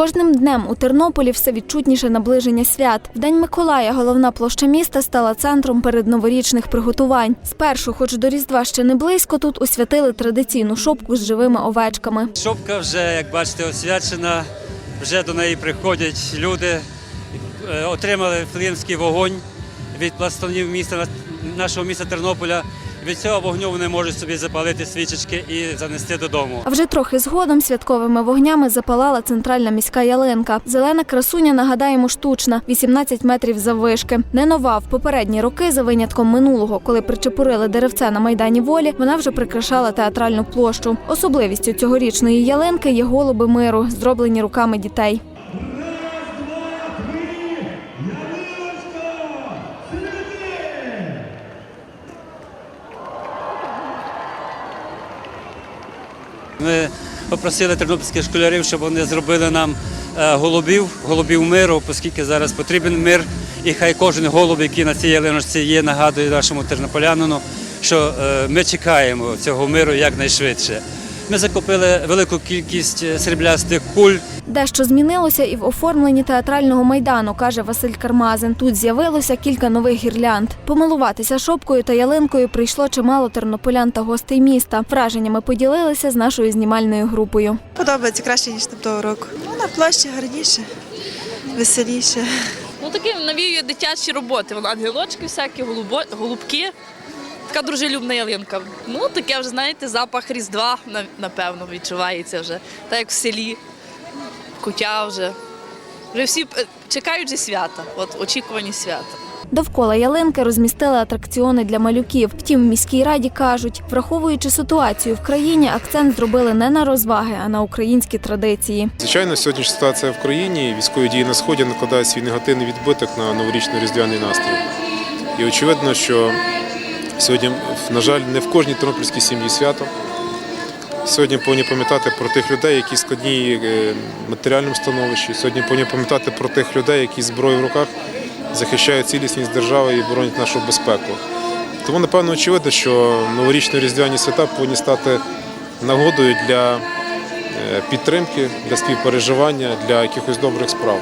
кожним днем у Тернополі все відчутніше наближення свят. В День Миколая головна площа міста стала центром передноворічних приготувань. Спершу, хоч до Різдва ще не близько, тут освятили традиційну шопку з живими овечками. Шопка вже, як бачите, освячена. Вже до неї приходять люди. Е, Отримали флінський вогонь від пластунів міста нашого міста Тернополя. Від цього вогню вони можуть собі запалити свічечки і занести додому. А вже трохи згодом святковими вогнями запалала центральна міська ялинка. Зелена красуня, нагадаємо, штучна, 18 метрів заввишки. Не нова в попередні роки, за винятком минулого, коли причепурили деревце на майдані волі, вона вже прикрашала театральну площу. Особливістю цьогорічної ялинки є голуби миру, зроблені руками дітей. Ми попросили тернопільських школярів, щоб вони зробили нам е, голубів, голубів миру, оскільки зараз потрібен мир. І хай кожен голуб, який на цій ялиночці є, нагадує нашому тернополянину, що е, ми чекаємо цього миру якнайшвидше. Ми закупили велику кількість е, сріблястих куль. Дещо змінилося і в оформленні театрального майдану, каже Василь Кармазин. Тут з'явилося кілька нових гірлянд. Помилуватися шопкою та ялинкою прийшло чимало тернополян та гостей міста. Враженнями поділилися з нашою знімальною групою. Подобається краще, ніж того року. Ну, на площі гарніше, веселіше. Ну такі навіює дитячі роботи. Вон ангелочки всякі, голубо, голубки. Така дружелюбна ялинка. Ну, таке вже, знаєте, запах Різдва, на- напевно, відчувається вже. Так як в селі, кутя вже. Вже всі е, чекають же свята, от очікувані свята. Довкола ялинки розмістили атракціони для малюків. Втім, в міській раді кажуть, враховуючи ситуацію в країні, акцент зробили не на розваги, а на українські традиції. Звичайно, сьогоднішня ситуація в країні, військові дії на сході накладають свій негативний відбиток на новорічно-різдвяний настрій. І очевидно, що сьогодні, на жаль, не в кожній тернопільській сім'ї свято. Сьогодні повинні пам'ятати про тих людей, які складні е, матеріальному становищі. Сьогодні повинні пам'ятати про тих людей, які з зброєю в руках захищають цілісність держави і боронять нашу безпеку. Тому, напевно, очевидно, що новорічно-різдвяні свята повинні стати нагодою для е, підтримки, для співпереживання, для якихось добрих справ.